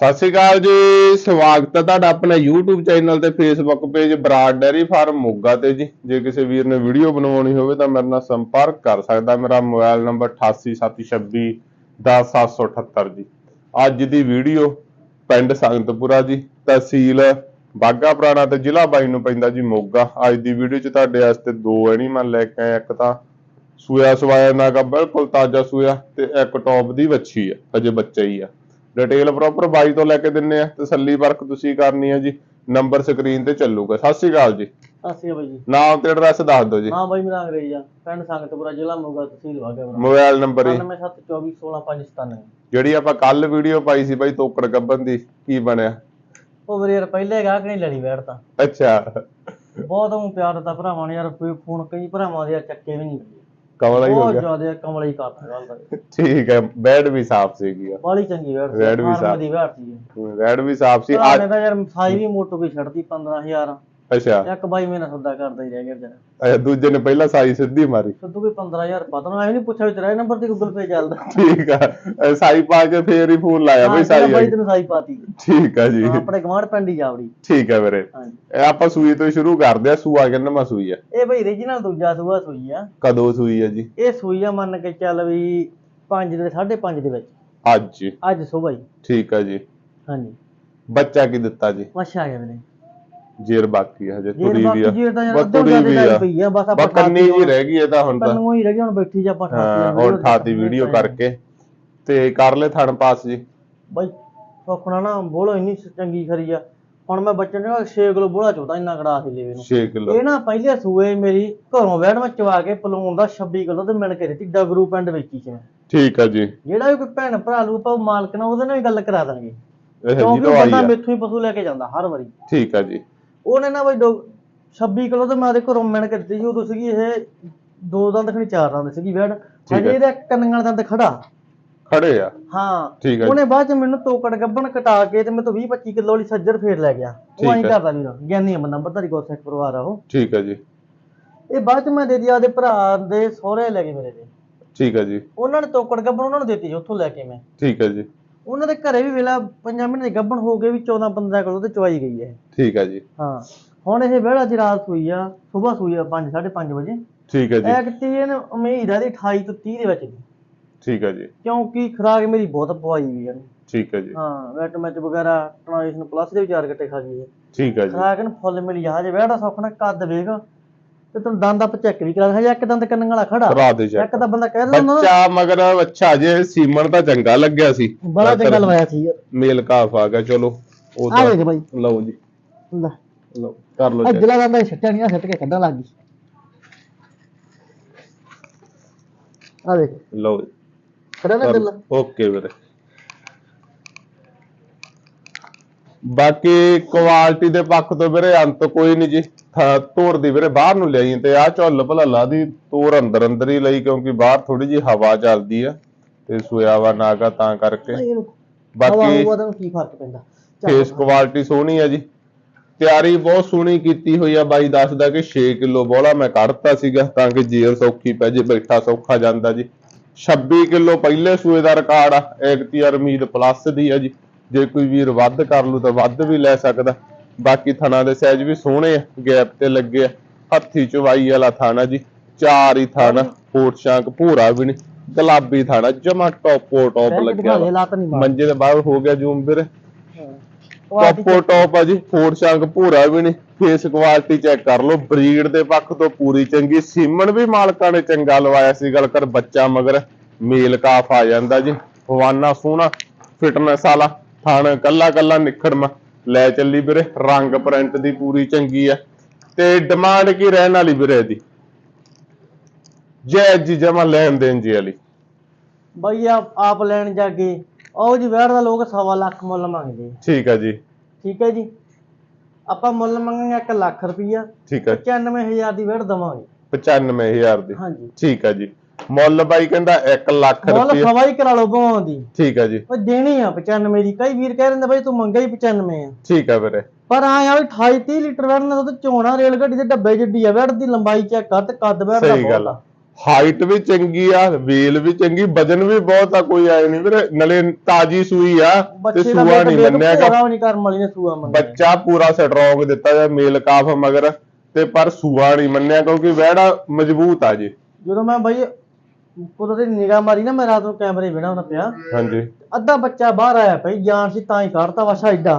ਸਤਿ ਸ਼੍ਰੀ ਅਕਾਲ ਜੀ, ਸਵਾਗਤ ਹੈ ਤੁਹਾਡਾ ਆਪਣਾ YouTube ਚੈਨਲ ਤੇ Facebook page Brar dairy farm Moga ਤੇ ਜੀ। ਜੇ ਕਿਸੇ ਵੀਰ ਨੇ ਵੀਡੀਓ ਬਣਵਾਉਣੀ ਹੋਵੇ ਤਾਂ ਮੇਰੇ ਨਾਲ ਸੰਪਰਕ ਕਰ ਸਕਦਾ ਮੇਰਾ ਮੋਬਾਈਲ ਨੰਬਰ 8876 10778 ਜੀ। ਅੱਜ ਦੀ ਵੀਡੀਓ ਪਿੰਡ ਸੰਗਤਪੁਰਾ ਜੀ, ਤਹਿਸੀਲ ਬਾਗਾ ਪੁਰਾਣਾ ਤੇ ਜ਼ਿਲ੍ਹਾ ਬਾਈ ਨੂੰ ਪੈਂਦਾ ਜੀ ਮੋਗਾ। ਅੱਜ ਦੀ ਵੀਡੀਓ 'ਚ ਤੁਹਾਡੇ ਵਾਸਤੇ ਦੋ ਐਨੀਮਲ ਲੈ ਕੇ ਆਏ ਇੱਕ ਤਾਂ ਸੂਆ ਸਵਾਇਆ ਨਾਗਾ ਬਿਲਕੁਲ ਤਾਜ਼ਾ ਸੂਆ ਤੇ ਇੱਕ ਟੌਪ ਦੀ ਵੱਛੀ ਆ। ਅਜੇ ਬੱਚਾ ਹੀ ਆ। ਡਿਟੇਲ ਪ੍ਰੋਪਰ ਬਾਈ ਤੋਂ ਲੈ ਕੇ ਦਿੰਨੇ ਆ ਤਸੱਲੀ ਵਰਕ ਤੁਸੀਂ ਕਰਨੀ ਆ ਜੀ ਨੰਬਰ ਸਕਰੀਨ ਤੇ ਚੱਲੂਗਾ। ਸਤਿ ਸ਼੍ਰੀ ਅਕਾਲ ਜੀ। ਨਾਮ ਤੇ ਐਡਰੈਸ ਦੱਸ ਦਿਓ ਜੀ। ਹਾਂ ਬਾਈ ਮੇਰਾ ਅੰਗਰੇਜ਼ ਆ ਪਿੰਡ ਸੰਗਤਪੁਰਾ ਜ਼ਿਲ੍ਹਾ ਮੋਗਾ ਤਹਿਸੀਲ ਵਾਗਾ ਮੋਬਾਈਲ ਨੰਬਰ ਹੀ 9724165597 ਜਿਹੜੀ ਆਪਾਂ ਕੱਲ ਵੀਡੀਓ ਪਾਈ ਸੀ ਬਾਈ ਤੋਕੜ ਗੱਬਨ ਦੀ ਕੀ ਬਣਿਆ? ਉਹ ਵੀਰੇ ਯਾਰ ਪਹਿਲੇ ਗਾਹਕ ਨਹੀਂ ਲੜੀ ਬੈਠ ਤਾਂ। ਅੱਛਾ। ਬਹੁਤ ਉਹ ਪਿਆਰ ਦਿੱਤਾ ਭਰਾਵਾਂ ਨੇ ਯਾਰ ਕੋਈ ਫੋਨ ਕਈ ਭਰਾਵਾਂ ਦੇ ਚੱਕੇ ਵੀ ਨਹੀਂ। ਕਮਲਾ ਹੀ ਹੋ ਬਹੁਤ ਗਿਆ। ਜ਼ਿਆਦਾ ਕਮਲਾ ਹੀ ਕਰਦਾ ਗੱਲ ਦਾ। ਠੀਕ ਹੈ ਬੈਡ ਵੀ ਸਾਫ਼ ਸੀਗੀ ਆ। ਬਾਲੀ ਚੰਗੀ ਬੈਠ ਰੈਡ ਵੀ ਸਾਫ਼। ਦੀ ਸੀ ਰੈਡ ਵੀ ਸਾਫ਼ ਸੀ। ਅੱਜ ਨੇ ਤਾਂ ਯਾਰ ਸਾਈ ਵੀ ਮੋਟੋ ਕੋਈ ਛੱਡਦੀ 15000 ਅੱਛਾ। ਇੱਕ ਬਾਈ ਮੇਰਾ ਸੌਦਾ ਕਰਦਾ ਹੀ ਰਹਿ ਗਿਆ ਜਰਾ ਅੱਛਾ, ਦੂਜੇ ਨੇ ਪਹਿਲਾਂ ਸਾਈ ਸਿੱਧੀ ਮਾਰੀ। ਸਿੱਧੂ ਕੋਈ 15000 ਪਤਾ ਨਾ ਐ ਨਹੀਂ ਪੁੱਛਿਆ ਵੀ ਤੇਰਾ ਇਹ ਨੰਬਰ ਤੇ ਗੂਗਲ ਪੇ ਚੱਲਦਾ। ਠੀਕ ਆ। ਸਾਈ ਪਾ ਕੇ ਫੇਰ ਹੀ ਫੋਨ ਲਾਇਆ ਬਈ ਸਾਈ ਬਾਈ। ਤੈਨੂੰ ਸਾਈ ਪਾਤੀ। ਠੀਕ ਆ ਜੀ। ਆਪਣੇ ਗਵਾਂਢ ਪਿੰਡ ਜਾਵੜੀ ਠੀਕ ਹੈ ਵੀਰੇ ਇਹ ਆਪਾਂ ਸੂਈ ਤੋਂ ਸ਼ੁਰੂ ਕਰਦੇ ਆ ਸੂਆ ਕਿੰਨਾ ਸੂਈ ਆ? ਇਹ ਬਈ ਰੀਜਨਲ ਦੂਜਾ ਸੂਆ ਸੂਈ ਆ। ਕਦੋਂ ਸੂਈ ਆ ਜੀ? ਇਹ ਸੂਈ ਆ ਮੰਨ ਕੇ ਚੱਲ ਵੀ 5 ਦੇ 5.5 ਦੇ ਵਿੱਚ। ਅੱਜ। ਅੱਜ ਸਵੇਰ ਠੀਕ ਆ ਜੀ। ਹਾਂਜੀ ਬੱਚਾ ਕੀ ਦਿੱਤਾ ਜੀ? ਮੱਛਾ ਆ ਗਿਆ ਵੀਰੇ। ਜੇਰ ਬਾਕੀ ਆ ਹਜੇ ਜੇ ਤੁਰੀ ਵੀ ਆ। ਬਸ ਜ਼ਿਆਦਾ ਵੀ ਆ। ਬਸ ਕੰਨੀ ਜੀ ਰਹਿ ਗਈ ਇਹ ਤਾਂ ਹੁਣ ਤਾਂ। ਕੰਨੂ ਹੀ ਰਹਿ ਗਈ ਹੁਣ ਬੈਠੀ ਜਾ ਆਪਾਂ ਹਾਂ ਹੁਣ ਠਾਤੀ ਵੀਡੀਓ ਕਰਕੇ। ਤੇ ਕਰ ਲੈ ਥਣ ਪਾਸ ਜੀ। ਬਈ ਸੁਖਣਾ ਨਾ ਬੋਲੋ ਇੰਨੀ ਚੰਗੀ ਖਰੀ ਆ। ਹੁਣ ਮੈਂ ਬੱਚੇ ਨੇ 6 ਕਿਲੋ ਬੋਲਾ ਚੋਦਾ ਇੰਨਾ ਕੜਾ ਸੀ ਲੈਵੇ ਨੂੰ। 6 ਕਿਲੋ। ਇਹ ਨਾ ਪਹਿਲੇ ਸੂਏ ਮੇਰੀ ਘਰੋਂ ਬੈਠ ਮੈਂ ਚਵਾ ਕੇ ਪਲੂਣ ਦਾ 26 ਕਿਲੋ ਤੇ ਮਿਲ ਕੇ ਦਿੱਤੀ ਡਗਰੂ ਪਿੰਡ ਵੇਚੀ ਮੈਂ। ਠੀਕ ਆ ਜੀ। ਜਿਹੜਾ ਵੀ ਕੋਈ ਭੈਣ ਭਰਾ ਨੂੰ ਆਪਾਂ ਮਾਲਕ ਨਾਲ ਉਹਦੇ ਨਾਲ ਵੀ ਗੱਲ ਕਰਾ ਦਾਂਗੇ। ਇਹ ਕਿਉਂਕਿ ਜੀ ਉਹ ਤੋਂ ਆਈ ਬੰਦਾ ਮੈਥੋਂ ਹੀ ਪਸ਼ੂ ਲੈ ਕੇ ਜਾਂਦਾ ਹਰ ਵਾਰੀ। ਠੀਕ ਆ ਜੀ। ਉਹਨੇ ਨਾ ਬਈ ਡੋ- 26 ਕਿਲੋ ਤੇ ਮੈਂ ਉਹਦੇ ਘਰੋਂ ਮਿਣ ਕੇ ਦਿੱਤੀ ਸੀ ਉਦੋਂ ਸੀਗੀ ਇਹ ਦੋ ਦੰਦ ਖਣੀ ਚਾਰ ਦੰਦ ਸੀਗੀ ਬੈੜ ਹੈ। ਹਜੇ ਇਹਦਾ ਕੰਨਾਂ ਵਾਲਾ ਦੰਦ ਖੜਾ। ਖੜੇ ਆ। ਹਾਂ। ਠੀਕ ਜੀ। ਉਹਨੇ ਬਾਅਦ ਚ ਮੈਨੂੰ ਤੋਕੜ ਗੱਬਣ ਕਟਾ ਕੇ ਤੇ ਮੈਂ ਤੋਂ 20 25 ਕਿਲੋ ਵਾਲੀ ਸੱਜਰ ਫੇਰ ਲੈ ਗਿਆ। ਠੀਕ ਉਹ ਐਂ ਹੈ। ਕਰਦਾ ਵੀਰ ਗਿਆਨੀ ਬੰਦਾ ਬਰਤਰੀ ਗੋਸੇਖ ਪਰਿਵਾਰ ਆ ਉਹ। ਠੀਕ ਆ ਜੀ। ਇਹ ਬਾਅਦ ਚ ਮੈਂ ਦੇ ਦਿਆ ਉਹਦੇ ਭਰਾ ਦੇ ਸਹੁਰੇ ਲੈ ਗਏ ਮੇਰੇ ਦੇ। ਠੀਕ ਆ ਜੀ। ਉਹਨਾਂ ਨੇ ਤੋਕੜ ਗੱਬਣ ਉਹਨਾਂ ਨੂੰ ਦਿੱਤੀ ਸੀ ਉੱਥੋਂ ਲੈ ਕੇ ਮੈਂ। ਠੀਕ ਆ ਜੀ। ਉਹਨਾਂ ਦੇ ਘਰੇ ਵੀ ਵੇਲਾ ਪੰਜਾਂ ਮਹੀਨੇ ਦੀ ਗੱਬਣ ਹੋ ਗਏ ਵੀ 14 15 ਕਿਲੋ ਤੇ ਚਵਾਈ ਗਈ ਹੈ। ਠੀਕ ਆ ਜੀ। ਹਾਂ ਹੁਣ ਇਹ ਵਿਹੜਾ ਦੀ ਰਾਤ ਸੂਈ ਆ ਸਵੇਰ ਸੂਈ ਆ 5 5:30 ਵਜੇ। ਠੀਕ ਆ ਜੀ। ਐਕਟੀ ਇਹਨੇ ਉਮੀਦ ਆ ਦੀ 28 ਤੋਂ 30 ਦੇ ਵਿੱਚ ਦੀ ਠੀਕ ਆ ਜੀ। ਕਿਉਂਕਿ ਖਰਾਕ ਮੇਰੀ ਬਹੁਤ ਪਵਾਈ ਵੀ ਇਹਨੇ। ਠੀਕ ਆ ਜੀ। ਹਾਂ ਵੈਟ ਮੈਚ ਵਗੈਰਾ ਟ੍ਰਾਂਜੀਸ਼ਨ ਪਲੱਸ ਦੇ ਵੀ ਚਾਰ ਗੱਟੇ ਖਾ ਗਈ ਹੈ। ਠੀਕ ਆ ਜੀ। ਖਰਾਕ ਨੂੰ ਫੁੱਲ ਮਿਲੀ ਆ ਜੇ ਵਿਹੜਾ ਸੌਖਣਾ ਕੱਦ ਵੇਖ। ਤੇ ਤੈਨੂੰ ਦੰਦ ਆਪ ਚੈੱਕ ਵੀ ਕਰਾ ਹਜੇ ਇੱਕ ਦੰਦ ਕੰਨ ਵਾਲਾ ਖੜਾ। ਕਰਾ ਦੇ ਇੱਕ ਤਾਂ ਬੰਦਾ ਕਹਿ ਦਿੰਦਾ ਨਾ। ਬੱਚਾ ਮਗਰ ਅੱਛਾ ਜੇ ਸੀਮਨ ਤਾਂ ਚੰਗਾ ਲੱਗਿਆ ਸੀ। ਬੜਾ ਚੰਗਾ ਲਵਾਇਆ ਸੀ। ਮੇਲ ਕਾਫ ਆ ਗਿਆ ਚਲੋ। ਉਹ ਆ ਤਾਂ ਵੇਖ ਬਾਈ। ਲਓ ਜੀ। ਲੈ। ਲਓ ਕਰ ਲਓ check। ਜਿਲਾ ਦੰਦਾ ਛੱਟਿਆ ਨਹੀਂ ਛੱਟ ਕੇ ਕੱਢਣ ਲੱਗ ਗਈ। ਆ ਵੇਖ ਲਓ ਜੀ। ਖੜਾ ਨਾ ਦਿਲ। ਓਕੇ ਵੀਰੇ। ਬਾਕੀ ਕੁਆਲਿਟੀ ਦੇ ਪੱਖ ਤੋਂ ਵੀਰੇ ਅੰਤ ਕੋਈ ਨਹੀਂ ਜੀ। ਧੁਰ ਦੀ ਵੀਰੇ ਬਾਹਰ ਨੂੰ ਲਈ ਤੇ ਆ ਝੁੱਲ ਭਲੱਲਾ ਦੀ ਤੋਰ ਅੰਦਰ ਅੰਦਰ ਹੀ ਲਈ ਕਿਉਂਕਿ ਬਾਹਰ ਥੋੜੀ ਜੀ ਹਵਾ ਚੱਲਦੀ ਆ ਤੇ ਸੋਇਆ ਵਾ ਨਾਗਾ ਤਾਂ ਕਰਕੇ। ਬਾਕੀ ਹੋਵਾ ਦਾ ਕੀ ਫ਼ਰਕ ਪੈਂਦਾ। ਚੱਲ। ਫੇਸ ਕੁਆਲਿਟੀ ਸੋਹਣੀ ਆ ਜੀ। ਤਿਆਰੀ ਬਹੁਤ ਸੋਹਣੀ ਕੀਤੀ ਹੋਈ ਆ ਬਾਈ ਦੱਸਦਾ ਕਿ 6 ਕਿਲੋ ਬੋਲਾ ਮੈਂ ਕੱਢਤਾ ਸੀਗਾ ਤਾਂ ਕਿ ਜੇਰ ਸੌਖੀ ਪੈ ਜੇ ਬੈਠਾ ਸੌਖਾ ਜਾਂਦਾ ਜੀ। 26 ਕਿਲੋ ਪਹਿਲੇ ਸੂਏ ਦਾ ਰਿਕਾਰਡ ਆ ਐਕਟੀਆਰ ਉਮੀਦ ਪਲੱਸ ਦੀ ਆ ਜੀ। ਜੇ ਕੋਈ ਵੀਰ ਵੱਧ ਕਰ ਲੂ ਤਾਂ ਵੱਧ ਵੀ ਲੈ ਸਕਦਾ। ਬਾਕੀ ਥਣਾ ਦੇ ਸਾਈਜ਼ ਵੀ ਸੋਹਣੇ ਆ ਗੈਪ ਤੇ ਲੱਗੇ ਆ। ਹੱਥੀ ਚਵਾਈ ਵਾਲਾ ਥਾਣਾ ਜੀ ਚਾਰ ਹੀ ਥਾਣਾ ਫੋਟ ਸ਼ਾਂਕ ਭੂਰਾ ਵੀ ਨਹੀਂ ਗੁਲਾਬੀ ਥਾਣਾ ਜਮਾ ਟੋਪੋ ਟੋਪ ਲੱਗਿਆ ਮੰਜੇ ਦੇ ਬਾਹਰ ਹੋ ਗਿਆ ਜੂਮ ਵੀਰੇ। ਟੋਪੋ ਟੋਪ ਆ ਜੀ ਫੋਰ ਸ਼ੰਕ ਭੂਰਾ ਵੀ ਨਹੀਂ ਫੇਸ ਕੁਆਲਿਟੀ ਚੈੱਕ ਕਰ ਲਓ। ਬਰੀਡ ਦੇ ਪੱਖ ਤੋਂ ਪੂਰੀ ਚੰਗੀ ਸੀਮਨ ਵੀ ਮਾਲਕਾਂ ਨੇ ਚੰਗਾ ਲਵਾਇਆ ਸੀ ਗੱਲ ਕਰ ਬੱਚਾ ਮਗਰ। ਮੇਲ ਕਾਫ ਆ ਜਾਂਦਾ ਜੀ ਹਵਾਨਾ ਸੋਹਣਾ ਫਿਟਨੈਸ ਵਾਲਾ। ਥਣ ਕੱਲਾ ਕੱਲਾ ਨਿਖੜਮਾ ਲੈ ਚੱਲੀ ਵੀਰੇ ਰੰਗ ਪ੍ਰਿੰਟ ਦੀ ਪੂਰੀ ਚੰਗੀ ਆ। ਤੇ ਡਿਮਾਂਡ ਕੀ ਰਹਿਣ ਵਾਲੀ ਵੀਰੇ ਦੀ ਜੈ ਜੀ ਜਮਾ ਲੈਣ ਦੇਣ ਜੀ ਵਾਲੀ। ਬਈ ਆਪ ਆਪ ਲੈਣ ਜਾਗੇ ਉਹ ਜੀ ਵਿਆਹ ਦਾ ਲੋਕ ਸਵਾ ਲੱਖ ਮੁੱਲ ਮੰਗਦੇ ਆ। ਠੀਕ ਆ ਜੀ। ਠੀਕ ਹੈ ਜੀ। ਆਪਾਂ ਮੁੱਲ ਮੰਗਾਂਗੇ 1 ਲੱਖ ਰੁਪਈਆ ਠੀਕ ਆ। 95000 ਦੀ ਵਿਆਹ ਦਵਾਂਗੇ। 95000 ਦੀ। ਹਾਂਜੀ। ਠੀਕ ਆ ਜੀ। ਮੁੱਲ ਬਾਈ ਕਹਿੰਦਾ 1 ਲੱਖ ਮੁੱਲ ਰੁਪਏ। ਸਵਾ ਹੀ ਕਰਾ ਲਓ ਭਾਵਾਂ ਦੀ। ਠੀਕ ਆ ਜੀ। ਉਹ ਦੇਣੀ ਆ 95 ਦੀ। ਕਈ ਵੀਰ ਕਹਿ ਦਿੰਦੇ ਬਈ ਤੂੰ ਮੰਗਾ ਹੀ 95 ਆ। ਠੀਕ ਆ ਵੀਰੇ। ਪਰ ਆ ਯਾਰ 28 30 ਲੀਟਰ ਵੜ ਨਾਲ ਤਾਂ ਚੋਣਾ ਰੇਲ ਗੱਡੀ ਦੇ ਡੱਬੇ ਜਿੱਡੀ ਆ ਵੜ ਦੀ ਲੰਬਾਈ ਚੈੱਕ ਕਰ ਤੇ ਕੱਦ ਵੜ ਦਾ ਸਹੀ ਗੱਲ ਆ। ਆ। ਹਾਈਟ ਵੀ ਚੰਗੀ ਆ ਵੇਲ ਵੀ ਚੰਗੀ ਵਜਨ ਵੀ ਬਹੁਤ ਆ ਕੋਈ ਆਏ ਨਹੀਂ ਵੀਰੇ। ਨਲੇ ਤਾਜੀ ਸੂਈ ਆ ਤੇ ਬੱਚੇ ਦਾ ਸੂਆ ਨਹੀਂ ਪੂਰਾ ਵੀ ਨਹੀਂ ਕਰਮ ਵਾਲੀ ਨੇ ਸੂਆ ਮੰਨਿਆ। ਬੱਚਾ ਪੂਰਾ ਸਟਰੋਂਗ ਦਿੱਤਾ ਜਾਂ ਮੇਲ ਕਾਫ ਮਗਰ। ਤੇ ਪਰ ਸੂਆ ਨਹੀਂ ਮੰਨਿਆ ਕਿਉਂਕਿ ਵਹਿੜਾ ਮਜ਼ਬੂਤ ਆ ਜੀ। ਜਦੋਂ ਮੈਂ ਬਾਈ ਕੁਦਰਤੀ ਨਿਗਾਹ ਮਾਰੀ ਨਾ ਮੈਂ ਰਾਤ ਨੂੰ ਕੈਮਰੇ ਵੇਣਾ ਹੁੰਦਾ ਪਿਆ। ਹਾਂਜੀ। ਅੱਧਾ ਬੱਚਾ ਬਾਹਰ ਆਇਆ ਪਈ ਜਾਨ ਸੀ ਤਾਂ ਹੀ ਕੱਢਤਾ ਵਸਾ ਐਡਾ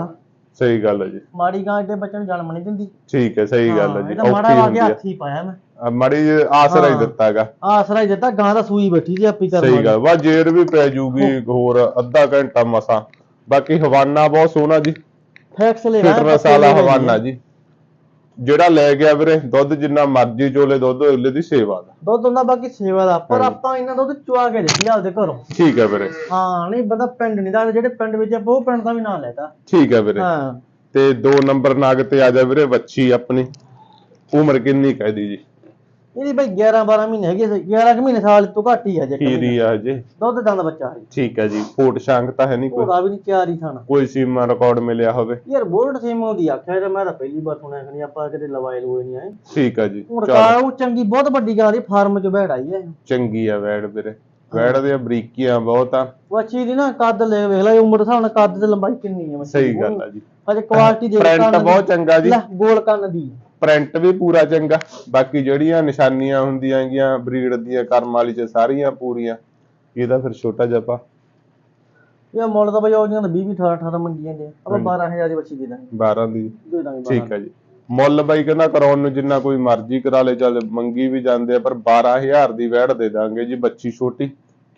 ਸਹੀ ਗੱਲ ਹੈ ਜੀ। ਮਾੜੀ ਗਾਂ ਦੇ ਬੱਚੇ ਨੂੰ ਜਨਮ ਨਹੀਂ ਦਿੰਦੀ। ਠੀਕ ਹੈ ਸਹੀ ਗੱਲ ਹੈ ਜੀ ਤਾਂ ਮਾੜਾ ਔਖੀ ਹੁੰਦੀ ਕੇ ਆ ਹੱਥ ਹੀ ਪਾਇਆ ਮੈਂ। ਮਾੜੀ ਜਿਹੀ ਆਸਰਾ ਹੀ ਹਾਂ। ਦਿੱਤਾਗਾ ਆਸਰਾ ਹੀ ਦਿੱਤਾ ਗਾਂ ਦਾ ਸੂਈ ਬੈਠੀ ਸੀ ਆਪੀ ਕਰਮ ਸਹੀ ਗੱਲ ਵਾ ਜੇਰ ਵੀ ਪੈ ਜੂਗੀ ਹੋਰ ਅੱਧਾ ਘੰਟਾ ਮਸਾਂ। ਬਾਕੀ ਹਵਾਨਾ ਬਹੁਤ ਸੋਹਣਾ ਜੀ। ਫਿਟਨੈਸ ਵਾਲਾ ਹਵਾਨਾ ਜੀ। ਜਿਹੜਾ ਲੈ ਗਿਆ ਵੀਰੇ ਦੁੱਧ ਜਿੰਨਾ ਮਰਜ਼ੀ ਚੋਲੇ ਦੁੱਧ ਉਹਲੇ ਦੀ ਸੇਵਾ ਦਾ। ਦੁੱਧ ਹੁੰਦਾ ਬਾਕੀ ਸੇਵਾ ਦਾ ਪਰ। ਆਪਾਂ ਇਹਨਾਂ ਦੁੱਧ ਚੁਆ ਕੇ ਦਿੱਤੀ ਆਪਦੇ ਘਰੋਂ। ਠੀਕ ਹੈ ਵੀਰੇ। ਹਾਂ ਨਹੀਂ ਬੰਦਾ ਪਿੰਡ ਨਹੀਂ ਦੱਸਦਾ ਜਿਹੜੇ ਪਿੰਡ ਵਿੱਚ ਆਪਾਂ ਉਹ ਪਿੰਡ ਦਾ ਵੀ ਨਾਂ ਲੈਦਾ। ਠੀਕ ਹੈ ਵੀਰੇ। ਹਾਂ। ਤੇ 2 ਨੰਬਰ ਨਾਗ ਤੇ ਆ ਜਾ ਵੀਰੇ ਵੱਛੀ ਆਪਣੀ। ਉਮਰ ਕਿੰਨੀ ਕਹਿਦੀ ਜੀ? ਇਹਦੀ ਬਈ 11 12 ਮਹੀਨੇ ਹੈਗੇ ਸੀ 11 ਕੁ ਮਹੀਨੇ ਸਾਲ ਤੋਂ ਘੱਟ ਹੀ ਹੈ ਜੇ ਖੀਰੀ ਆ ਹਜੇ ਦੁੱਧ ਦੰਦ ਬੱਚਾ ਹੈ ਠੀਕ ਹੈ ਜੀ ਫੋਟ ਸ਼ੰਕ ਤਾਂ ਹੈ ਨਹੀਂ ਕੋਈ? ਘੋੜਾ ਵੀ ਨਹੀਂ ਚਾਰ ਹੀ ਖਾਣਾ ਕੋਈ ਸੀਮਾ ਰਿਕਾਰਡ ਮਿਲਿਆ ਹੋਵੇ। ਯਾਰ ਬੋਲਡ ਸੇਮ ਦੀ ਆਖਿਆ ਤੇ ਮੈਂ ਤਾਂ ਪਹਿਲੀ ਵਾਰ ਸੁਣਿਆ ਕਿ ਆਪਾਂ ਕਿਤੇ ਲਵਾਏ ਲੂਏ ਨਹੀਂ ਆਏ। ਠੀਕ ਹੈ ਜੀ ਹੁਣ ਚਲੋ। ਕਾ ਉਹ ਚੰਗੀ ਬਹੁਤ ਵੱਡੀ ਗਾਂ ਦੀ ਫਾਰਮ ਚ ਬੈੜ ਆਈ ਹੈ ਚੰਗੀ ਆ ਵੈੜ ਵੀਰੇ। ਵੈੜ ਦੀਆਂ ਬਰੀਕੀਆਂ ਬਹੁਤ ਆ। ਵੱਛੀ ਦੀ ਨਾ ਕੱਦ ਲੈ ਵੇਖ ਲੈ ਉਮਰ ਦੇ ਹਿਸਾਬ ਨਾਲ ਕੱਦ ਤੇ ਲੰਬਾਈ ਕਿੰਨੀ ਹੈ ਵੱਛੀ ਸਹੀ ਦੀ। ਗੱਲ ਆ ਜੀ। ਹਜੇ ਕੁਆਲਿਟੀ ਦੇ ਪ੍ਰਿੰਟ ਬਹੁਤ ਚੰਗਾ ਜੀ। ਗੋਲ ਕੰਨ ਦੀ। ਪ੍ਰਿੰਟ ਵੀ ਪੂਰਾ ਚੰਗਾ। ਬਾਕੀ ਜਿਹੜੀਆਂ ਨਿਸ਼ਾਨੀਆਂ ਹੁੰਦੀਆਂ ਹੈਗੀਆਂ ਬਰੀਡ ਦੀਆਂ ਕਰਮ ਵਾਲੀ ਚ ਸਾਰੀਆਂ ਪੂਰੀਆਂ ਇਹਦਾ ਫਿਰ ਛੋਟਾ ਜਿਹਾ ਪਾ ਇਹ ਮੁੱਲ ਤਾਂ ਬਈ ਉਹਦੀਆਂ ਤਾਂ 20 18 18 ਮੰਗੀਆਂ ਦੇ ਆਪਾਂ 12000 ਦੀ ਵੱਛੀ ਦੇ ਦਾਂਗੇ। 12 ਦੀ। ਦੇ ਦਾਂਗੇ 12 ਠੀਕ ਹੈ ਜੀ। ਮੁੱਲ ਬਾਈ ਕਹਿੰਦਾ ਕਰਾਉਣ ਨੂੰ ਜਿੰਨਾ ਕੋਈ ਮਰਜ਼ੀ ਕਰਾ ਲੇ ਚੱਲ ਮੰਗੀ ਵੀ ਜਾਂਦੇ ਆ ਪਰ 12000 ਦੀ ਵੈੜ ਦੇ ਦਾਂਗੇ ਜੀ ਬੱਚੀ ਛੋਟੀ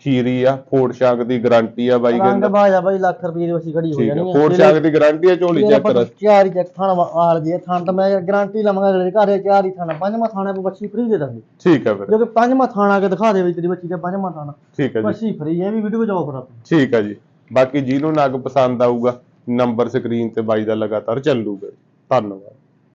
ਖੀਰੀ ਆ ਫੋੜ ਸ਼ਾਂਕ ਦੀ ਗਾਰੰਟੀ ਆ ਬਾਈ ਰੰਗ ਕਹਿੰਦਾ। ਬਾਜਾ ਬਾਈ ਲੱਖ ਰੁਪਏ ਦੀ ਵੱਛੀ ਖੜੀ ਹੋ ਜਾਣੀ ਹੈ ਫੋੜ ਸ਼ਾਂਕ ਦੀ ਗਾਰੰਟੀ ਆ ਝੋਲੀ ਚੈੱਕ ਕਰ। ਚਾਰ ਹੀ ਚੱਕ ਥਾਣ ਆਲ ਜੀ ਥਾਣ ਤਾਂ ਮੈਂ ਗਾਰੰਟੀ ਲਵਾਂਗਾ ਅਗਲੇ ਦੇ ਘਰੇ ਚਾਰ ਹੀ ਥਾਣਾ ਪੰਜਵਾਂ ਥਾਣਾ ਪੇ ਵੱਛੀ ਫ੍ਰੀ ਦੇ ਦਾਂਗੇ। ਠੀਕ ਹੈ ਫਿਰ। ਜੋ ਕਿ ਪੰਜਵਾਂ ਥਾਣਾ ਆ ਕੇ ਦਿਖਾ ਦੇ ਵੀ ਤੇਰੀ ਬੱਚੀ ਦਾ ਪੰਜਵਾਂ ਥਾਣਾ। ਠੀਕ ਹੈ ਜੀ। ਵੱਛੀ ਫ੍ਰੀ ਹੈ ਵੀ ਵੀਡੀਓ ਆਫਰ ਆ ਠੀਕ ਹੈ ਜੀ। ਬਾਕੀ ਜਿਹਨੂੰ ਨਗ ਪਸੰਦ ਆਊਗਾ ਨੰਬਰ ਸਕਰੀਨ ਤੇ ਬਾਈ ਦਾ ਲਗਾਤਾਰ ਚੱਲੂਗਾ। ਧੰਨਵਾਦ।